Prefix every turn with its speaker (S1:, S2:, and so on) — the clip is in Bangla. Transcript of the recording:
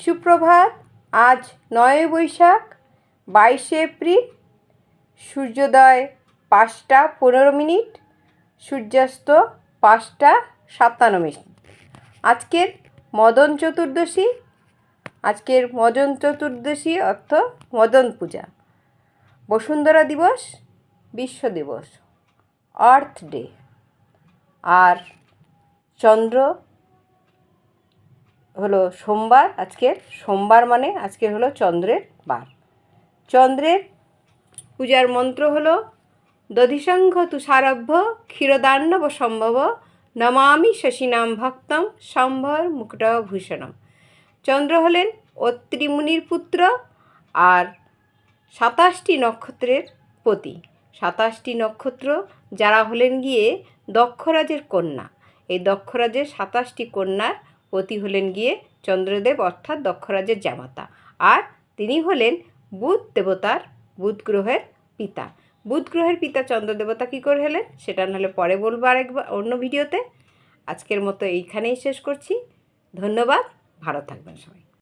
S1: সুপ্রভাত, আজ নয় বৈশাখ, বাইশে এপ্রিল, সূর্যোদয় পাঁচটা পনেরো মিনিট, সূর্যাস্ত পাঁচটা সাতান্ন মিনিট। আজকের মদন চতুর্দশী, আজকের মদন চতুর্দশী অর্থ মদন পূজা। বসুন্ধরা দিবস, বিশ্ব দিবস, আর্থ ডে। আর চন্দ্র হলো সোমবার, আজকের সোমবার মানে আজকে হলো চন্দ্রের বার। চন্দ্রের পূজার মন্ত্র হলো, দধিসংঘ তুষারভ্য ক্ষীরদান্নব সম্ভব, নমামি শশীনাম ভক্তম সম্ভর মুকুটভূষণম চন্দ্র হলেন অত্রি মুনির পুত্র আর সাতাশটি নক্ষত্রের পতি। সাতাশটি নক্ষত্র যারা হলেন গিয়ে দক্ষরাজের কন্যা। এই দক্ষরাজের সাতাশটি কন্যার পতি হলেন গিয়ে চন্দ্রদেব, অর্থাৎ দক্ষরাজের জামাতা। আর তিনি হলেন বুধ দেবতার, বুধ গ্রহের পিতা। বুধ গ্রহের পিতা চন্দ্রদেবতা কী করে হলেন? সেটা নাহলে পরে বলব আরেকবার অন্য ভিডিওতে। আজকের মতো এইখানেই শেষ করছি। ধন্যবাদ। ভালো থাকবেন সবাই।